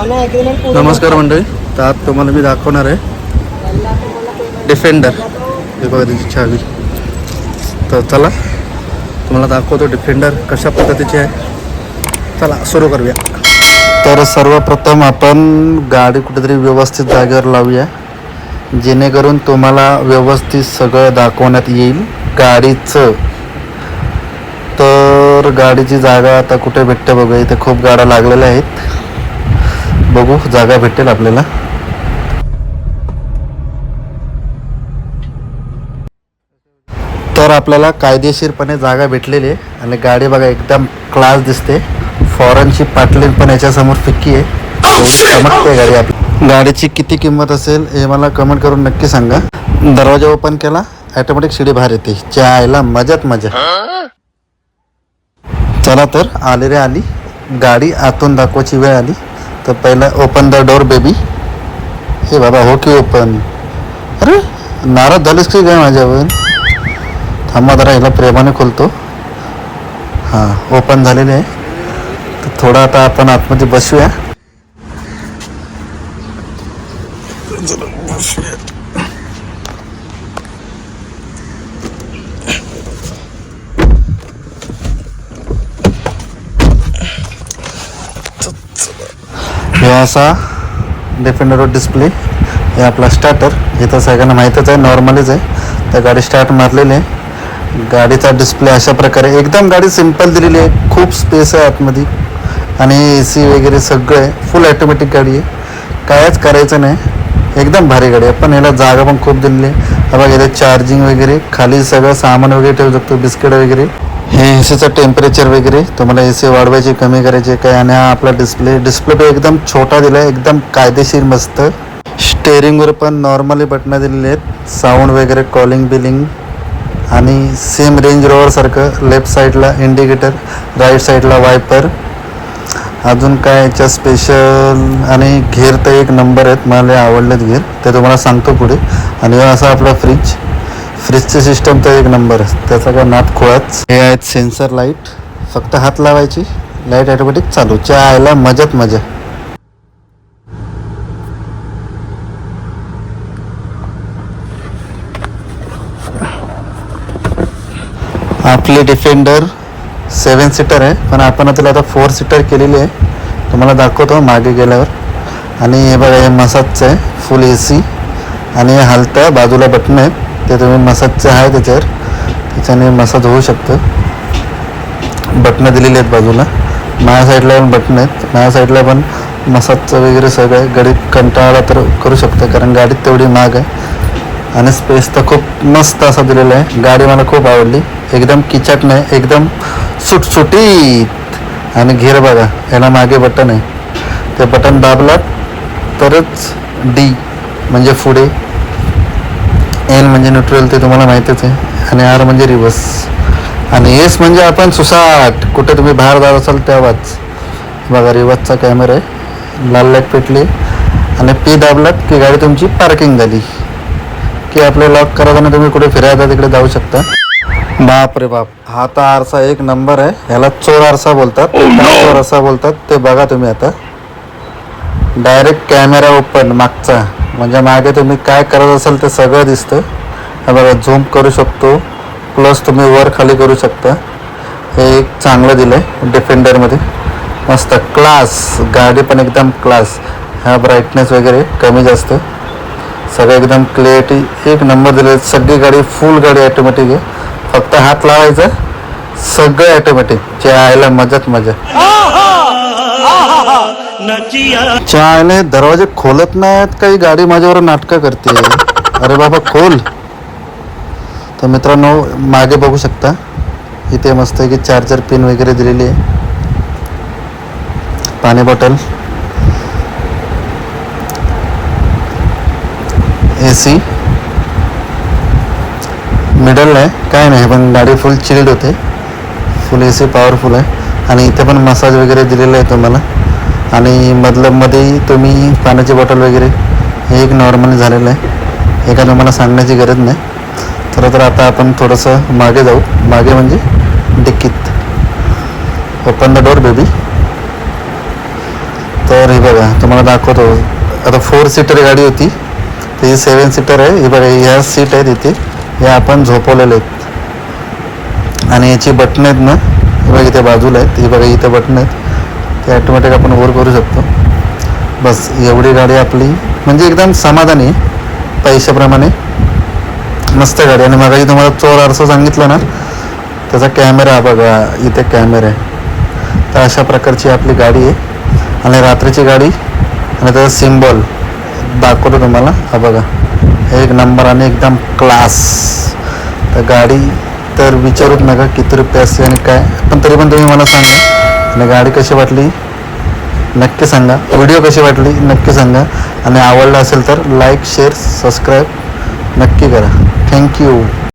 नमस्कार मंडळी तर आज तुम्हाला मी दाखवणार आहे डिफेंडर हे बघा त्याची चावी तर चला तुम्हाला दाखवतो डिफेंडर कशा पद्धतीची आहे. चला सुरू करूया. तर सर्वप्रथम आपण गाडी कुठेतरी व्यवस्थित जागेवर लावूया. जेणेकरून तुम्हाला व्यवस्थित सगळं दाखवण्यात येईल गाडीचं. तर गाडीची जागा आता कुठे भेटते बघूया. इथे खूप गाड्या लागलेल्या आहेत. बघू जागा भेटेल आपल्याला. तर आपल्याला कायदेशीरपणे जागा भेटलेली आहे आणि गाडी बघा एकदम क्लास दिसते. फॉरेनची पाटलीन पण याच्यासमोर फिक्की आहे. चमकते गाडी आपली. गाडीची किती किंमत असेल हे मला कमेंट करून नक्की सांगा. दरवाजा ओपन केला ऑटोमॅटिक शिडी बाहेर येते. चायला मजात मजा. चला तर आले रे आली. गाडी आतून दाखवायची वेळ आली. तर पहिला ओपन द डोर बेबी हे बाबा हो की ओपन अरे नाराज झालीस की काय माझ्यावर थांबा जरा ह्याला प्रेमाने खोलतो. हां ओपन झालेले आहे. तर थोडं आता आपण आतमध्ये बसूया. हे असा डिफेंडर डिस्प्ले हे आपला स्टार्टर हे तर सगळ्यांना माहीतच आहे नॉर्मलीच आहे. त्या गाडी स्टार्ट मारलेली आहे. गाडीचा डिस्प्ले अशा प्रकारे एकदम गाडी सिंपल दिलेली आहे. खूप स्पेस आहे आतमध्ये. आणि ए सी वगैरे सगळं आहे फुल ॲटोमॅटिक गाडी आहे. कायच करायचं नाही. एकदम भारी गाडी आहे. पण याला जागा पण खूप दिलेली आहे. बघा इथे चार्जिंग वगैरे खाली सगळं सामान वगैरे ठेवू शकतो बिस्किट वगैरे. हे ए सीचं टेम्परेचर वगैरे तुम्हाला ए सी वाढवायचे कमी करायचे काय? आणि हा आपला डिस्प्ले डिस्प्ले पण एकदम छोटा दिला आहे एकदम कायदेशीर मस्त. स्टेअरिंगवर पण नॉर्मली बटणं दिलेली आहेत. साऊंड वगैरे कॉलिंग बिलिंग आणि सेम रेंज रोवरसारखं लेफ्ट साईडला इंडिकेटर राईट साईडला वायपर अजून काय याच्या स्पेशल आणि घेर तर एक नंबर आहेत मला आवडलेत घेर. ते तुम्हाला सांगतो पुढे. आणि असा आपला फ्रीज फ्रीजची सिस्टम तर एक नंबर त्याचा काय नात खोळाच. हे आहेत सेन्सर लाइट फक्त हात लावायची. लाइट ऑटोमॅटिक चालू. चहा आयला मजात मजा. आपली डिफेंडर सेवन सीटर आहे. पण आपण तिला आता फोर सीटर केलेली आहे. तुम्हाला दाखवतो मागे गेल्यावर. आणि हे बघा हे मसाजचं आहे. फुल ए सी आणि हलतं. बाजूला बटन आहेत ते तुम्ही मसाजचं आहे त्याच्यावर त्याच्याने मसाज होऊ शकतं. बटणं दिलेली आहेत बाजूला. माझ्या साईडला पण बटन आहेत. माझ्या साईडला पण मसाजचं वगैरे सगळं आहे. गाडीत कंटाळा तर करू शकतं कारण गाडीत तेवढी महाग आहे. आणि स्पेस तर खूप मस्त असा दिलेला आहे. गाडी मला खूप आवडली. एकदम किचट नाही एकदम सुटसुटीत. आणि घेर बघा याला मागे बटन आहे. ते बटन दाबलात तरच डी म्हणजे पुढे एन म्हणजे न्यूट्रल ते तुम्हाला माहितीच आहे. आणि आर म्हणजे रिवर्स आणि एस म्हणजे आपण सुसाट. कुठे तुम्ही बाहेर जात असाल तेव्हाच. बघा रिवर्सचा कॅमेरा आहे. लाल लाइट पेटली. आणि पी दाबलात की गाडी तुमची पार्किंग झाली. की आपले लॉक करताना तुम्ही कुठे फिरायला तिकडे जाऊ शकता. बाप रे बाप. हा तर आरसा एक नंबर आहे. ह्याला चोर आरसा बोलतात. काय चोर आरसा बोलतात. ते बघा तुम्ही आता. डायरेक्ट कॅमेरा ओपन मागचा. म्हणजे मागे तुम्ही काय करत असाल ते सगळं दिसतं हे बघा झूम करू शकतो. प्लस तुम्ही वर खाली करू शकता. हे एक चांगलं दिलं आहे डिफेंडरमध्ये मस्त क्लास गाडी पण एकदम क्लास ह्या ब्राईटनेस वगैरे कमी जास्त. सगळं एकदम क्लिअरिटी एक नंबर दिले सगळी गाडी फुल गाडी ॲटोमॅटिक आहे. फक्त हात लावायचा सगळं ॲटोमॅटिक जे आयला मजाच मजा. चायने दरवाजे खोलत नाहीत काही गाडी माझ्यावर नाटकं करते. अरे बाबा खोल. तर मित्रांनो मागे बघू शकता. इथे मस्त की चार्जर पिन वगैरे दिलेली आहे. पाणी बॉटल. ए सी मिडल आहे. काय नाही पण गाडी फुल चिल्ड होते. फुल ए सी पॉवरफुल आहे. आणि इथे पण मसाज वगैरे दिलेला आहे तुम्हाला. आणि मधलं तुम्ही पाण्याची बॉटल वगैरे हे एक नॉर्मली झालेलं आहे. हे काय तुम्हाला सांगण्याची गरज नाही. खरं तर आता आपण थोडंसं मागे जाऊ. मागे म्हणजे डिक्कीत. ओपन द डोर बेबी तर हे बघा तुम्हाला दाखवतो. आता फोर सीटर गाडी होती. तर ही सेवन सीटर आहे. ही बघा ह्या सीट आहेत इथे. या आपण झोपवलेले आहेत. आणि याची बटणं आहेत ना हे बघा इथे बाजूला आहेत. ही बघा इथे बटणं आहेत. ते ॲटोमॅटिक आपण वर करू शकतो. बस एवढी गाडी आपली म्हणजे एकदम समाधानी आहे पैशाप्रमाणे. मस्त गाडी. आणि मगाशी तुम्हाला चोर आरसा सांगितलं ना त्याचा कॅमेरा हा बघा इथे कॅमेरा आहे. तर अशा प्रकारची आपली गाडी आहे. आणि रात्रीची गाडी आणि त्याचा सिम्बॉल दाखवतो तुम्हाला. हा बघा एक नंबर आणि एकदम क्लास तर गाडी तर विचारूच नका किती रुपये असते आणि काय पण तरी पण तुम्ही मला सांगा. आणि गाडी कशी वाटली? नक्की सांगा. व्हिडिओ कशी वाटली? नक्की सांगा. आणि आवडला असेल तर लाईक शेअर सबस्क्राईब नक्की करा. थँक्यू